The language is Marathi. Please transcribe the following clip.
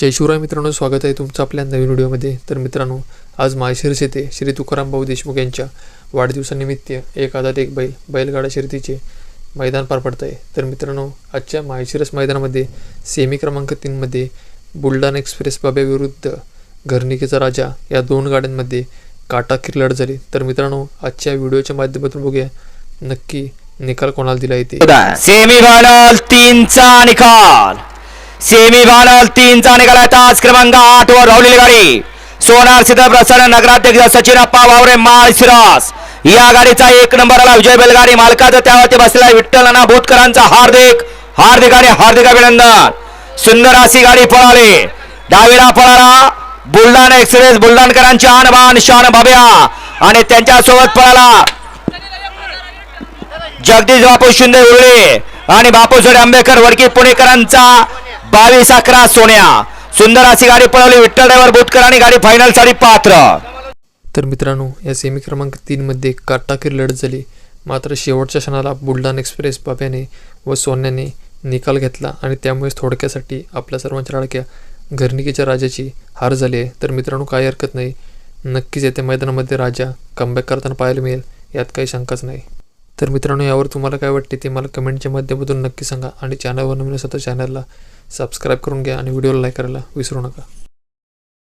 जय शिवराय मित्रांनो स्वागत आहे तुमचं आपल्या नवीन व्हिडिओमध्ये. तर मित्रांनो आज माळशिरस येथे श्री तुकाराम भाऊ देशमुख यांच्या वाढदिवसानिमित्त एक आधार एक बैल बैलगाडा शर्यतीचे मैदान पार पडत आहे तर मित्रांनो आजच्या माळशिरस मैदानामध्ये सेमी क्रमांक तीनमध्ये बुलढाणा एक्सप्रेस बाब्याविरुद्ध घरनिकेचा राजा या दोन गाड्यांमध्ये काटाकीर लढ झाली. तर मित्रांनो आजच्या व्हिडिओच्या माध्यमातून बघूया नक्की निकाल कोणाला दिला येते? सेमी फायनल तीनचा निकाल. सेमी फायनल तीनचा निकाल आहे. तास क्रमांक आठ वर धावलेली गाडी. सोनार सिद्ध प्रसन्न नगराध्यक्ष सचिन अप्पा भावरे माळ शिरास. या गाडीचा एक नंबर आला विजय बैलगाडी मालकाचा त्यावरती बसलेला विठ्ठल नाना भूतकरांचा हार्दिक हार्दिक आणि हार्दिक अभिनंदन. सुंदर अशी गाडी पळाली. डावीला पळाला बुलढाणा एक्सप्रेस बुलढाणकरांची आनबान शान बाब्या आणि त्यांच्यासोबत पळाला जगदीश बापू शिंदे उरळे. आणि बापूसोडे आंबेकर वडकी पुणेकरांचा बावीस अकरा सोन्या. सुंदर अशी गाडी पळवली. विठ्ठल ड्रायव्हर बुतकर आणि गाडी फायनलसाठी पात्र. तर मित्रांनो या सेमी क्रमांक तीनमध्ये काटाकीर लढत झाली. मात्र शेवटच्या क्षणाला बुलढाणा एक्सप्रेस बाब्याने व सोन्याने निकाल घेतला आणि त्यामुळेच थोडक्यासाठी आपल्या सर्वांच्या लाडक्या घरनिकीच्या राजाची हार झाली आहे. तर मित्रांनो काही हरकत नाही. नक्कीच येत्या मैदानामध्ये राजा कमबॅक करताना पाहायला मिळेल. यात काही शंकाच नाही. तर मित्रांनो यावर तुम्हाला काय वाटते ते मला कमेंटच्या माध्यमातून नक्की सांगा आणि चॅनलवर नवीन असं तर चॅनलला सबस्क्राईब करून घ्या आणि व्हिडिओला लाईक करायला विसरू नका.